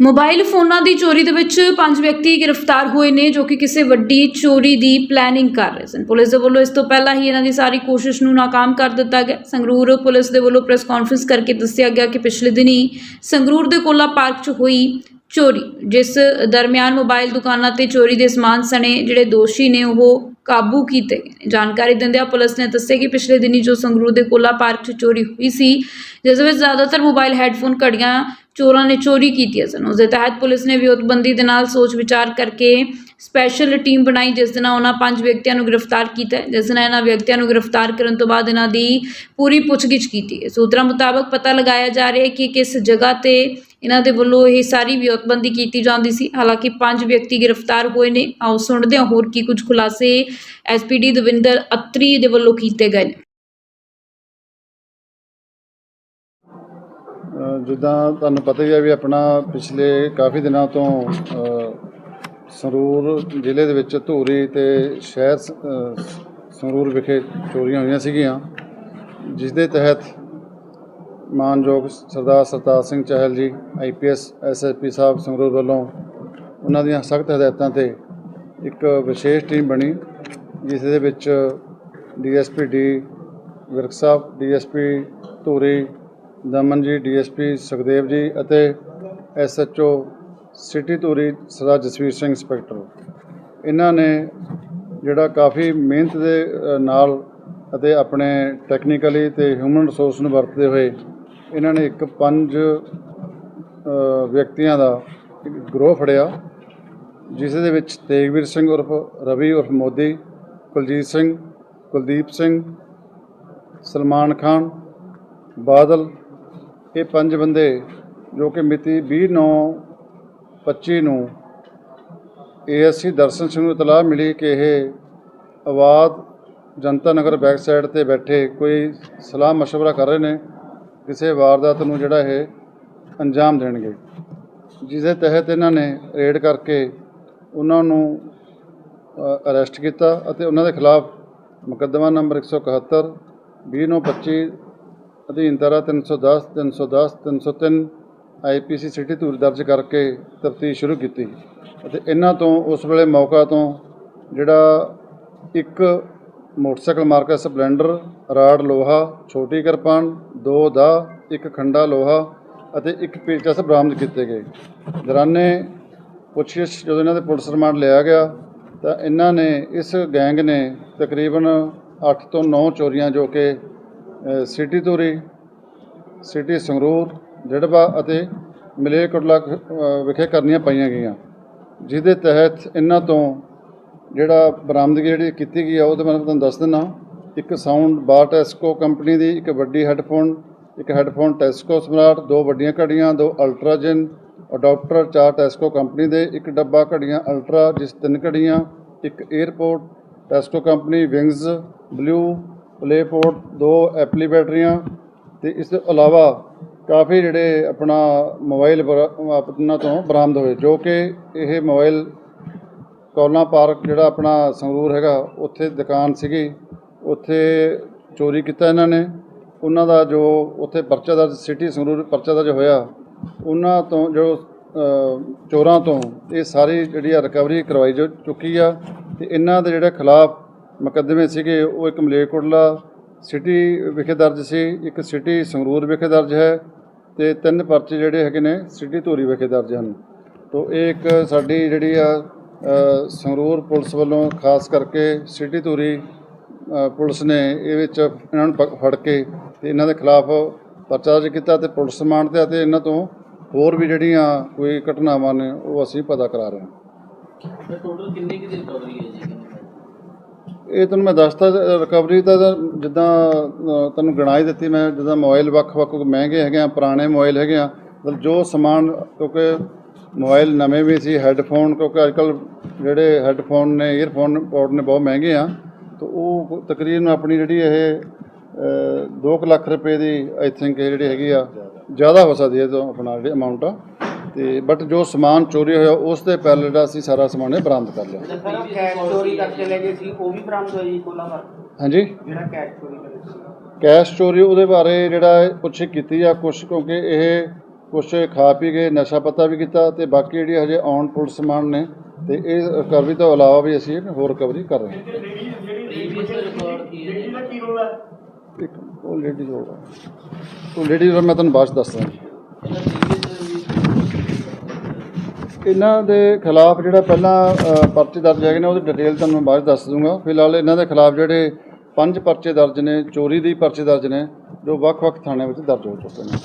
Mobile ਫੋਨਾਂ ਦੀ ਚੋਰੀ ਦੇ ਵਿੱਚ ਪੰਜ ਵਿਅਕਤੀ ਗ੍ਰਿਫਤਾਰ ਹੋਏ ਨੇ ਜੋ ਕਿ ਕਿਸੇ ਵੱਡੀ ਚੋਰੀ ਦੀ ਪਲੈਨਿੰਗ ਕਰ ਰਹੇ ਸਨ। ਪੁਲਿਸ ਦੇ ਵੱਲੋਂ ਇਸ ਤੋਂ ਪਹਿਲਾਂ ਹੀ ਇਹਨਾਂ ਦੀ ਸਾਰੀ ਕੋਸ਼ਿਸ਼ ਨੂੰ ਨਾਕਾਮ ਕਰ ਦਿੱਤਾ ਗਿਆ। ਸੰਗਰੂਰ ਪੁਲਿਸ ਦੇ ਵੱਲੋਂ ਪ੍ਰੈਸ ਕਾਨਫਰੰਸ ਕਰਕੇ ਦੱਸਿਆ ਗਿਆ ਕਿ ਪਿਛਲੇ ਦਿਨੀ ਸੰਗਰੂਰ ਦੇ ਕੋਲਾ ਪਾਰਕ 'ਚ ਹੋਈ ਚੋਰੀ, ਜਿਸ ਦਰਮਿਆਨ ਮੋਬਾਈਲ ਦੁਕਾਨਾਂ ਤੇ ਚੋਰੀ ਦੇ ਸਮਾਨ ਸਣੇ ਜਿਹੜੇ ਦੋਸ਼ੀ ਨੇ ਉਹ ਕਾਬੂ ਕੀਤੇ। ਗਏ ਨੇ ਜਾਣਕਾਰੀ ਦਿੰਦਿਆਂ ਪੁਲਿਸ ਨੇ ਦੱਸਿਆ ਕਿ ਪਿਛਲੇ ਦਿਨੀ ਜੋ ਸੰਗਰੂਰ ਦੇ ਕੋਲਾ ਪਾਰਕ 'ਚ ਚੋਰੀ ਹੋਈ ਸੀ, ਜਿਸ ਵਿੱਚ ਜ਼ਿਆਦਾਤਰ ਮੋਬਾਈਲ ਹੈੱਡਫੋਨ ਘੜੀਆਂ ਚੋਰਾਂ ਨੇ ਚੋਰੀ ਕੀਤੀਆਂ ਸਨ। ਉਸ ਦੇ ਤਹਿਤ ਪੁਲਿਸ ਨੇ ਵਿਉਤਬੰਦੀ ਦੇ ਨਾਲ ਸੋਚ ਵਿਚਾਰ ਕਰਕੇ ਸਪੈਸ਼ਲ ਟੀਮ ਬਣਾਈ, ਜਿਸ ਦੇ ਨਾਲ ਉਹਨਾਂ ਪੰਜ ਵਿਅਕਤੀਆਂ ਨੂੰ ਗ੍ਰਿਫਤਾਰ ਕੀਤਾ, ਜਿਸ ਨਾਲ ਇਹਨਾਂ ਵਿਅਕਤੀਆਂ ਨੂੰ ਗ੍ਰਿਫਤਾਰ ਕਰਨ ਤੋਂ ਬਾਅਦ ਇਹਨਾਂ ਦੀ ਪੂਰੀ ਪੁੱਛਗਿੱਛ ਕੀਤੀ। ਹੈ ਸੂਤਰਾਂ ਮੁਤਾਬਕ ਪਤਾ ਲਗਾਇਆ ਜਾ ਰਿਹਾ ਹੈ ਕਿ ਕਿਸ ਜਗ੍ਹਾ ਤੇ ਇਹਨਾਂ ਦੇ ਵੱਲੋਂ ਇਹ ਸਾਰੀ ਵਿਉਂਤਬੰਦੀ ਕੀਤੀ ਜਾਂਦੀ ਸੀ। ਹਾਲਾਂਕਿ ਪੰਜ ਵਿਅਕਤੀ ਗ੍ਰਿਫਤਾਰ ਹੋਏ ਨੇ। ਆਓ ਸੁਣਦੇ ਹਾਂ ਹੋਰ ਕੀ ਕੁਝ ਖੁਲਾਸੇ ਐਸਪੀਡੀ ਦਵਿੰਦਰ ਅਤਰੀ ਦੇ ਵੱਲੋਂ ਕੀਤੇ ਗਏ ਨੇ। ਜਿੱਦਾਂ ਤੁਹਾਨੂੰ ਪਤਾ ਹੀ ਹੈ ਵੀ ਆਪਣਾ ਪਿਛਲੇ ਕਾਫੀ ਦਿਨਾਂ ਤੋਂ ਅ, ਸੰਗਰੂਰ ਜ਼ਿਲ੍ਹੇ ਦੇ ਵਿੱਚ ਧੂਰੀ ਤੇ ਸ਼ਹਿਰ ਸ- ਸੰਗਰੂਰ ਵਿਖੇ ਚੋਰੀਆਂ ਹੋਈਆਂ ਸੀਗੀਆਂ ਜਿਸ ਦੇ ਤਹਿਤ ਮਾਨਯੋਗ ਸਰਦਾਰ ਸਰਤਾਜ ਸਿੰਘ ਚਹਿਲ ਜੀ ਆਈਪੀਐਸ ਐਸਐਸਪੀ ਸਾਹਿਬ ਸੰਗਰੂਰ ਵੱਲੋਂ ਉਹਨਾਂ ਦੀਆਂ ਸਖਤ ਹਦਾਇਤਾਂ ਤੇ ਇੱਕ ਵਿਸ਼ੇਸ਼ ਟੀਮ ਬਣੀ, ਜਿਸ ਦੇ ਵਿੱਚ DSP D Virk Sahib DSP Dhuri Daman ji DSP Sukhdev ji ਅਤੇ SHO city Dhuri Sardar Jasvir Singh inspector. ਇਹਨਾਂ ਨੇ ਜਿਹੜਾ ਕਾਫੀ ਮਿਹਨਤ ਦੇ ਨਾਲ ਅਤੇ ਆਪਣੇ ਟੈਕਨੀਕਲੀ ਤੇ ਹਿਊਮਨ ਰਿਸੋਰਸ ਨੂੰ ਵਰਤਦੇ ਹੋਏ ਇਹਨਾਂ ਨੇ ਇੱਕ ਪੰਜ ਅ, ਵਿਅਕਤੀਆਂ ਦਾ ਇੱਕ ਗਰੋਹ ਫੜਿਆ ਜਿਸ ਦੇ ਵਿੱਚ ਤੇਗਵੀਰ ਸਿੰਘ ਉਰਫ ਰਵੀ ਉਰਫ ਮੋਦੀ ਕੁਲਜੀਤ ਸਿੰਘ ਕੁਲਦੀਪ ਸਿੰਘ ਸਲਮਾਨ ਖਾਨ ਬਾਦਲ ਇਹ ਪੰਜ ਬੰਦੇ ਜੋ ਕਿ ਮਿਤੀ 20/9/25 ਨੂੰ ਏਐਸਸੀ ਦਰਸ਼ਨ ਸਿੰਘ ਨੂੰ ਇਤਲਾਹ ਮਿਲੀ ਕਿ ਇਹ ਆਵਾਜ਼ ਜਨਤਾ ਨਗਰ ਬੈਕ ਸਾਈਡ ਤੇ ਬੈਠੇ ਕੋਈ ਸਲਾਹ مشورہ ਕਰ ਰਹੇ ਨੇ ਕਿਸੇ ਵਾਰਦਾਤ ਨੂੰ ਜਿਹੜਾ ਇਹ ਅੰਜਾਮ ਦੇਣਗੇ। ਜਿਸ ਦੇ ਤਹਿਤ ਇਹਨਾਂ ਨੇ ਰੇਡ ਕਰਕੇ ਉਹਨਾਂ ਨੂੰ ਅਰੈਸਟ ਕੀਤਾ ਅਤੇ ਉਹਨਾਂ ਦੇ ਖਿਲਾਫ ਮੁਕੱਦਮਾ ਨੰਬਰ 171 2025 ਅਧੀਨ ਧਾਰਾ 310 310 303 ਆਈਪੀਸੀ ਸਿਟੀ ਧੂਰੀ ਦਰਜ ਕਰਕੇ ਤਫਤੀਸ਼ ਸ਼ੁਰੂ ਕੀਤੀ। ਅਤੇ ਇਹਨਾਂ ਤੋਂ ਉਸ ਵੇਲੇ ਮੌਕਾ ਤੋਂ ਜਿਹੜਾ ਇੱਕ ਮੋਟਰਸਾਈਕਲ ਮਾਰਕਾ ਸਪਲੈਂਡਰ ਰਾੜ ਲੋਹਾ ਛੋਟੀ ਕਿਰਪਾਨ ਦੋ ਦਾ ਇੱਕ ਖੰਡਾ ਲੋਹਾ ਅਤੇ ਇੱਕ ਪੇਚਕਸ ਬਰਾਮਦ ਕੀਤੇ ਗਏ। ਦੌਰਾਨੇ ਪੁੱਛਗਿੱਛ ਜਦੋਂ ਇਹਨਾਂ ਦੇ ਪੁਲਿਸ ਰਿਮਾਂਡ ਲਿਆ ਗਿਆ ਤਾਂ ਇਹਨਾਂ ਨੇ ਇਸ ਗੈਂਗ ਨੇ ਤਕਰੀਬਨ 8 ਤੋਂ 9 ਚੋਰੀਆਂ ਜੋ ਕਿ ਸਿਟੀ ਧੂਰੀ ਸਿਟੀ ਸੰਗਰੂਰ ਡੜਬਾ ਅਤੇ ਮਲੇਰਕੋਟਲਾ ਅ, ਵਿਖੇ ਕਰਨੀਆਂ ਪਾਈਆਂ ਗਈਆਂ। ਜਿਹਦੇ ਤਹਿਤ ਇਹਨਾਂ ਤੋਂ ਜਿਹੜਾ ਬਰਾਮਦਗੀ ਜਿਹੜੀ ਕੀਤੀ ਗਈ ਆ, ਉਹ ਬਾਰੇ ਮੈਂ ਤੁਹਾਨੂੰ ਦੱਸ ਦਿੰਦਾ ਇੱਕ ਸਾਊਂਡ ਬਾਰ ਟੈਸਕੋ ਕੰਪਨੀ ਦੀ, ਇੱਕ ਵੱਡੀ ਹੈੱਡਫੋਨ, ਇੱਕ ਹੈੱਡਫੋਨ ਟੈਸਕੋ ਸਮਰਾਟ, ਦੋ ਵੱਡੀਆਂ ਘੜੀਆਂ, ਦੋ ਅਲਟਰਾਜਨ, ਅਡਾਪਟਰ ਚਾਰ ਟੈਸਕੋ ਕੰਪਨੀ ਦੇ, ਇੱਕ ਡੱਬਾ ਘੜੀਆਂ ਅਲਟਰਾ, ਜਿਸ ਤਿੰਨ ਘੜੀਆਂ, ਇੱਕ airport Tesco company wings blue, ਪਲੇਪੋਰਟ, ਦੋ ਐਪਲੀ ਬੈਟਰੀਆਂ ਤੇ ਇਸ ਤੋਂ ਇਲਾਵਾ ਕਾਫੀ ਜਿਹੜੇ ਆਪਣਾ ਮੋਬਾਈਲ ਬਰਾ- ਆਪਣਾ ਤੋਂ ਬਰਾਮਦ ਹੋਏ, ਜੋ ਕਿ ਇਹ ਮੋਬਾਈਲ ਕੌਲਾਂ ਪਾਰਕ ਜਿਹੜਾ ਆਪਣਾ ਸੰਗਰੂਰ ਹੈਗਾ, ਉੱਥੇ ਦੁਕਾਨ ਸੀਗੀ। ਉੱਥੇ ਚੋਰੀ ਕੀਤਾ ਇਹਨਾਂ ਨੇ। ਉਹਨਾਂ ਦਾ ਜੋ ਉੱਥੇ ਪਰਚਾ ਦਰਜ, ਸਿਟੀ ਸੰਗਰੂਰ ਪਰਚਾ ਦਰਜ ਹੋਇਆ, ਉਹਨਾਂ ਤੋਂ ਜੋ ਚੋਰਾਂ ਤੋਂ ਇਹ ਸਾਰੀ ਜਿਹੜੀ ਆ ਰਿਕਵਰੀ ਕਰਵਾਈ ਜੋ ਚੁੱਕੀ ਆ। ਤੇ ਇਹਨਾਂ ਦੇ ਜਿਹੜੇ ਖਿਲਾਫ ਮੁਕੱਦਮੇ ਸੀਗੇ, ਉਹ ਇੱਕ ਮਲੇਰਕੋਟਲਾ ਸਿਟੀ ਵਿਖੇ ਦਰਜ ਸੀ, ਇੱਕ ਸਿਟੀ ਸੰਗਰੂਰ ਵਿਖੇ ਦਰਜ ਹੈ, ਤੇ ਤਿੰਨ ਪਰਚੇ ਜਿਹੜੇ ਹੈਗੇ ਨੇ ਸਿਟੀ ਧੂਰੀ ਵਿਖੇ ਦਰਜ ਹਨ। ਤੋ ਇਹ ਇੱਕ ਸਾਡੀ ਜਿਹੜੀ ਆ ਸੰਗਰੂਰ ਪੁਲਿਸ ਵੱਲੋਂ ਖਾਸ ਕਰਕੇ ਸਿਟੀ ਧੂਰੀ ਪੁਲਿਸ ਨੇ ਇਹ ਵਿੱਚ ਇਹਨਾਂ ਨੂੰ ਫੜ ਕੇ ਤੇ ਇਹਨਾਂ ਦੇ ਖਿਲਾਫ ਪਰਚਾ ਦਰਜ ਕੀਤਾ ਤੇ ਪੁਲਿਸ ਰਿਮਾਂਡ ਤੇ ਆ ਤੇ ਇਹਨਾਂ ਤੋਂ ਹੋਰ ਵੀ ਜਿਹੜੀਆਂ ਕੋਈ ਘਟਨਾਵਾਂ ਨੇ ਉਹ ਅਸੀਂ ਪਤਾ ਕਰਾ ਰਹੇ ਹਾਂ। ਟੋਟਲ ਕਿੰਨੀ ਕੁ ਦੀ ਰਿਕਵਰੀ ਹੈ ਜੀ? ਇਹ ਤੁਹਾਨੂੰ ਮੈਂ ਦੱਸਤਾ ਰਿਕਵਰੀ ਦਾ ਜਿੱਦਾਂ ਤੁਹਾਨੂੰ ਗਿਣਾ ਹੀ ਦਿੱਤੀ ਮੈਂ ਜਿੱਦਾਂ ਮੋਬਾਈਲ ਵੱਖ-ਵੱਖ ਮਹਿੰਗੇ ਹੈਗੇ ਆ ਪੁਰਾਣੇ ਮੋਬਾਈਲ ਹੈਗੇ ਆ ਮਤਲਬ ਜੋ ਸਮਾਨ ਕਿਉਂਕਿ ਮੋਬਾਈਲ ਨਵੇਂ ਵੀ ਸੀ ਹੈੱਡਫੋਨ ਕਿਉਂਕਿ ਅੱਜਕੱਲ ਜਿਹੜੇ ਹੈੱਡਫੋਨ ਨੇ ਈਅਰਫੋਨ ਪੋਰਟ ਨੇ ਬਹੁਤ ਮਹਿੰਗੇ ਆ ਤਾਂ ਉਹ ਤਕਰੀਬਨ ਆਪਣੀ ਜਿਹੜੀ ਇਹ 2 ਲੱਖ ਰੁਪਏ ਦੀ ਆਈ ਥਿੰਕ ਜਿਹੜੀ ਹੈਗੀ ਆ ਜ਼ਿਆਦਾ ਹੋ ਸਕਦੀ ਹੈ ਤੋਂ ਆਪਣਾ ਜਿਹੜੀ ਅਮਾਉਂਟ ਆ ਤੇ ਬਟ ਜੋ ਸਮਾਨ ਚੋਰੀ ਹੋਇਆ ਉਸ ਦੇ ਪਹਿਲਾਂ ਜਿਹੜਾ ਅਸੀਂ ਸਾਰਾ ਸਮਾਨ ਇਹ ਬਰਾਮਦ ਕਰ ਲਿਆ। ਸਰ ਕੈਸ਼ ਚੋਰੀ ਕਰਕੇ ਲੈ ਗਏ ਸੀ ਉਹ ਵੀ ਬਰਾਮਦ ਹੋਇਆ ਜੀ ਕੋਲਾ ਪਰ ਹਾਂਜੀ। ਜਿਹੜਾ ਕੈਸ਼ ਚੋਰੀ ਕਰੇ ਸੀ। ਕੈਸ਼ ਚੋਰੀ ਉਹਦੇ ਬਾਰੇ ਜਿਹੜਾ ਪੁੱਛ ਕੀਤੀ ਆ ਕੁਛ ਕਿਉਂਕਿ ਇਹ ਕੁਛ ਖਾ ਪੀ ਕੇ ਨਸ਼ਾ ਪੱਤਾ ਵੀ ਕੀਤਾ ਤੇ ਬਾਕੀ ਜਿਹੜੀ ਹਜੇ ਔਨ ਪੁਲਿਸ ਸਮਾਨ ਨੇ ਤੇ ਇਹ ਰਿਕਵਰੀ ਤੋਂ ਇਲਾਵਾ ਵੀ ਅਸੀਂ ਹੋਰ ਰਿਕਵਰੀ ਕਰ ਰਹੇ ਹਾਂ। ਹੈ? ਇੱਕ ਉਹ ਲੇਡੀ ਹੋਗਾ ਉਹ ਲੇਡੀ ਦਾ ਮੈਂ ਤੁਹਾਨੂੰ ਬਾਅਦ 'ਚ ਦੱਸਦਾ। ਇਹਨਾਂ ਦੇ ਖਿਲਾਫ ਜਿਹੜਾ ਪਹਿਲਾਂ ਪਰਚੇ ਦਰਜ ਹੈਗੇ ਨੇ ਉਹਦੀ ਡਿਟੇਲ ਤੁਹਾਨੂੰ ਮੈਂ ਬਾਅਦ ਦੱਸ ਦੂੰਗਾ। ਫਿਲਹਾਲ ਇਹਨਾਂ ਦੇ ਖਿਲਾਫ ਜਿਹੜੇ ਪੰਜ ਪਰਚੇ ਦਰਜ ਨੇ ਚੋਰੀ ਦੀ ਪਰਚੇ ਦਰਜ ਨੇ ਜੋ ਵੱਖ-ਵੱਖ ਥਾਣਿਆਂ ਵਿੱਚ ਦਰਜ ਹੋ ਚੁੱਕੇ ਨੇ।